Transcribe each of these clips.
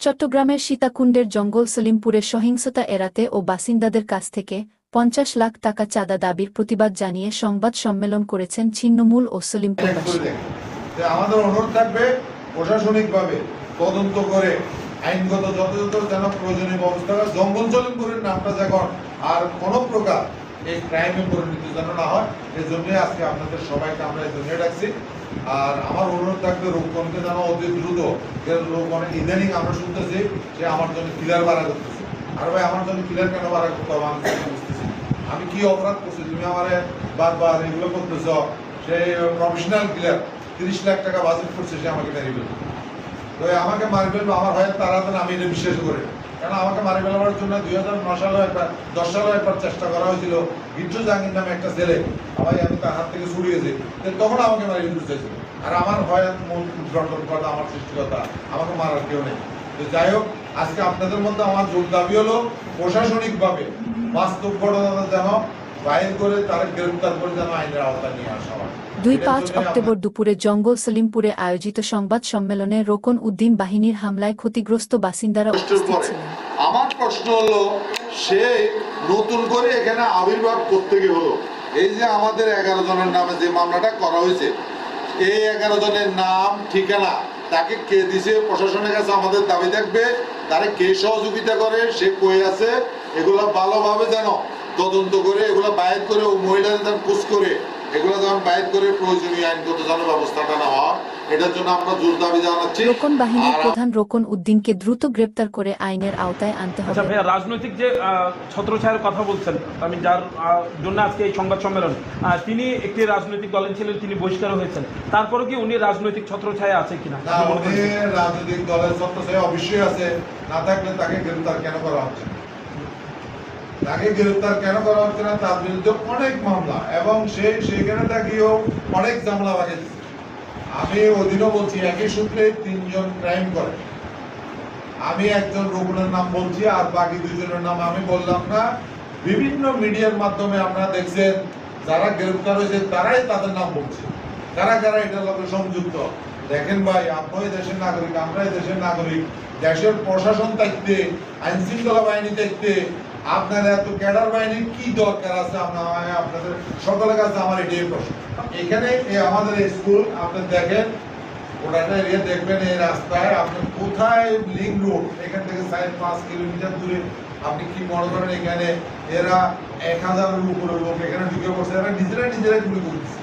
চট্টগ্রামের সীতাকুণ্ডের জঙ্গল সলিমপুরে সহিংসতা এড়াতে ও বাসিন্দাদের কাছ থেকে পঞ্চাশ লাখ টাকা চাঁদা দাবির প্রতিবাদ জানিয়ে সংবাদ সম্মেলন করেছেন ছিন্নমূল ও। যে আমাদের অনুরোধ থাকবে, প্রশাসনিকভাবে তদন্ত করে আইনগত যথাযথ যেন প্রয়োজনীয় ব্যবস্থা জঙ্গল জলিমপুরের নামটা যখন আর প্রকার এই ক্রাইমে পরিণত যেন না হয় এই জন্যই আজকে আপনাদের সবাইকে আমরা ডাকছি আর আমার অনুরোধ থাকবে রূপকণকে যেন অতি দ্রুত যে ইদানিং আমরা শুনতেছি যে আমার জন্য ক্লিয়ার বাড়া করতেছে। আর ভাই, আমার জন্য ক্লিয়ার কেন বাড়া করতে হবে আমি বুঝতেছি আমি কি অপরাধ করছি? তুমি আমারে বারবার এগুলো করতেছ সেই প্রফেশনাল ক্লিয়ার তিরিশ লাখ টাকা বাজেট করছে, সে আমাকে মেরে ফেলবে। তো আমাকে মারি ফেলবে, আমার হয় তারা তো আমি এটা বিশ্বাস করি। কেন আমাকে মারি ফেলাবার জন্য দুই হাজার ন সালেও একবার দশ সালেও একবার চেষ্টা করা হয়েছিল গিট্টু জাহাঙ্গীর নামে একটা ছেলে আমার আমি তার হাত থেকে ছুড়িয়েছি তখন আমাকে মারি ফেলতে চাইছিল আর আমার ভয় উদ্ঘাটন করা আমার সৃষ্টিকতা আমাকে মারার কেউ নেই। তো যাই হোক আজকে আপনাদের মধ্যে আমার জোর দাবি হলো প্রশাসনিকভাবে বাস্তব ঘটনা যেন বাইর করে তারা গ্রেপ্তার করে যেন আইনের আওতায় নিয়ে আসা হয়। দুই পাঁচ অক্টোবর দুপুরে জঙ্গল সলিমপুরে আয়োজিত সংবাদ সম্মেলনে রোকন উদ্দিন বাহিনীর হামলায় ক্ষতিগ্রস্ত বাসিন্দারা উপস্থিত ছিলেন। আমার প্রশ্ন হলো, সে নতুন করে এখানে আবির্ভাব করতে গিয়ে হলো। এই যে আমাদের এগারো জনের নামে যে মামলাটা করা হয়েছে, এই এগারো জনের নাম, ঠিকানা, তাকে কে দিছে, প্রশাসনের কাছে আমাদের দাবি থাকবে, তারা কে সহযোগিতা করে, সে কই আছে, এগুলো ভালোভাবে যেন তদন্ত করে, এগুলো বাইর করে ও মহিলাদের খোঁজ করে, এগুলো যেমন বাইর করে প্রয়োজনীয় আইনগত যেন ব্যবস্থাটা নেওয়া। হয় এটার জন্য আমরা জোর দাবি জানাচ্ছি। রোকন বাহিনীর প্রধান রোকন উদ্দিনকে দ্রুত গ্রেপ্তার করে আইনের আওতায় আনতে আচ্ছা হবে। ভাইয়া রাজনৈতিক যে ছত্রছায়ার কথা বলছেন আমি যার জন্য আজকে এই সংবাদ সম্মেলন তিনি একটি রাজনৈতিক দলের ছিলেন তিনি বহিষ্কার হয়েছেন। তারপরে কি উনি রাজনৈতিক ছত্রছায়া আছে কিনা? না উনি রাজনৈতিক দলের সে অবশ্যই আছে। না থাকলে তাকে গ্রেফতার কেন করা হচ্ছে? তাকে গ্রেফতার কেন করা হচ্ছে না? তার বিরুদ্ধে অনেক মামলা এবং সে সেখানে তাকেও অনেক জামলা বাগিয়েছে আমি ওদিনও বলছি, একই সূত্রে তিনজন ক্রাইম করে। আমি একজন রোগনের নাম বলছি আর বাকি দুজনের নাম আমি বললাম না। বিভিন্ন মিডিয়ার মাধ্যমে আপনারা দেখছেন, যারা গ্রেফতার হয়েছে, তারাই তাদের নাম বলছে। কারা কারা এটার লোকের সংযুক্ত? দেখেন ভাই আপনি দেশের নাগরিক, আমরাই দেশের নাগরিক। দেশের প্রশাসন দায়িত্বে আইন শৃঙ্খলা বাহিনী দায়িত্বে আপনার এত ক্যাডার বাহিনীর কি দরকার আছে? আমরা আপনাদের সকলের কাছে আমার এটাই প্রশ্ন। এখানে আমাদের স্কুল, আপনি দেখেন, ওটাটা এরিয়া দেখবেন, এই রাস্তায় আপনি কোথায় লিঙ্ক রোড, এখান থেকে সাড়ে পাঁচ কিলোমিটার দূরে আপনি কি মনে করেন এখানে এরা এক হাজারের উপরে লোক এখানে ঢুকে পড়ছে? এরা নিজেরা নিজেরাই গুলি করতেছে।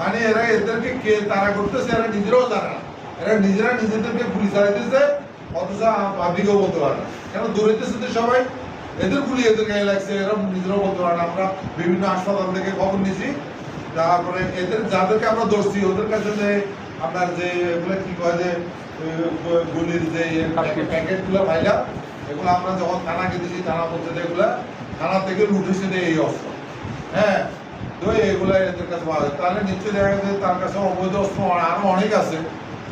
মানে এরা এদেরকে কে তারা করতেছে এরা নিজেরাও জানে না। এরা নিজেরা নিজেদেরকে গুলি চালাইতেছে অথচ পাবলিকও বলতে পারে না। কেন দৌড়াইতেছে তো সবাই? এদের গুলি এদের গায়ে লাগছে এরা নিজেরাও বলতে পারে না। আমরা বিভিন্ন হাসপাতাল থেকে খবর নিছি। তারপরে এদের যাদেরকে আমরা ধরছি ওদের কাছে যে আপনার যে এগুলো কি কয় যে গুলির যে প্যাকেটগুলো ভাইলা এগুলো আমরা যখন থানাকে দিছি থানা বলতে এগুলা থানা থেকে লুটেছে এই অস্ত্র। হ্যাঁ? এদের কাছে পাওয়া যায়। তাহলে দেখা যাচ্ছে তার কাছে অবৈধ অস্ত্র আরও অনেক আছে।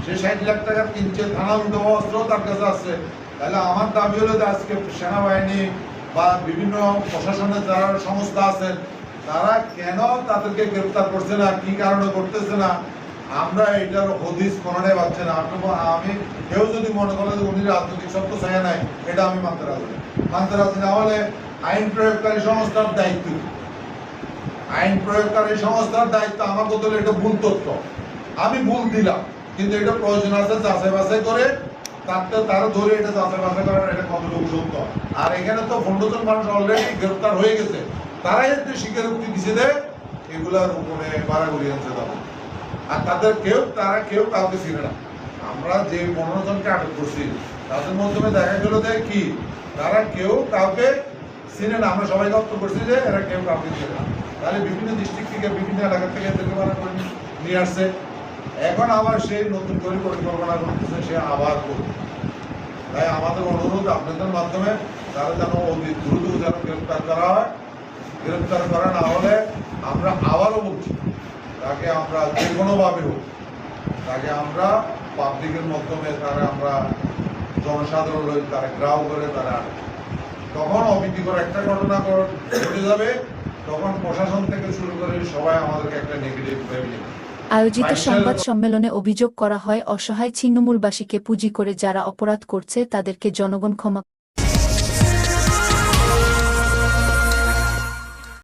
সে ষাট লাখ টাকা কিনছে থানা লুটো অস্ত্র তার কাছে আছে। তাহলে আমার দাবি হলো যে আজকে সেনাবাহিনী বা বিভিন্ন প্রশাসনের যারা সংস্থা আছেন, তারা কেন তাদেরকে গ্রেফতার করছে না, কি কারণে করতেছে না? আমরা এটার হদিস কোনটাই পাচ্ছে না। আমি কেউ যদি মনে করে উনি রাজনৈতিক সত্য চায় নাই, এটা আমি মানতে রাজি মানতে রাজি না হলে আইন প্রয়োগকারী সংস্থার দায়িত্ব? আইন প্রয়োগকারী সংস্থার দায়িত্ব আমার হলো এটা ভুল তথ্য। আমি ভুল দিলাম, কিন্তু এটা প্রয়োজন আছে যাচাই বাছাই করে তারটা তারা ধরে এটা যাচাই বাছাই করার এটা কতটুকু সত্য। আর এখানে তো পনেরো জন মানুষ অলরেডি গ্রেফতার হয়ে গেছে। তারাই একটু স্বীকারোক্তি দিছে যে এগুলার উপরে বাড়াগুড়ি আনছে তারা আর তাদের কেউ, তারা কেউ কাউকে চিনে না। আমরা যে পনেরো জনকে আটক করছি, তাদের মাধ্যমে দেখা গেল যে কি, তারা কেউ কাউকে না আমরা সবাই রক্ত করছি যে এরা কেউ কাউকে চিনে না। তাহলে বিভিন্ন ডিস্ট্রিক্ট থেকে, বিভিন্ন এলাকা থেকে করে নিয়ে- আসছে। এখন আবার সেই নতুন করে পরিকল্পনা করতেছে, সে আবার করবে। তাই আমাদের অনুরোধ আপনাদের মাধ্যমে তারা যেন অতি দ্রুত যেন গ্রেপ্তার করা হয়। গ্রেপ্তার করা না হলে আমরা আবারও বলছি, তাকে আমরা যে কোনোভাবে হোক, তাকে আমরা পাবলিকের মাধ্যমে তারা আমরা জনসাধারণ তারা গ্রাহ করে তারা অপ্রীতিকর একটা ঘটনা ঘটে যাবে তখন প্রশাসন থেকে শুরু করে সবাই আমাদেরকে একটা নেগেটিভ ভেবে আয়োজিত সংবাদ সম্মেলনে অভিযোগ করা হয় অসহায় ছিন্নমূলবাসীকে পুঁজি করে যারা অপরাধ করছে তাদেরকে জনগণ ক্ষমা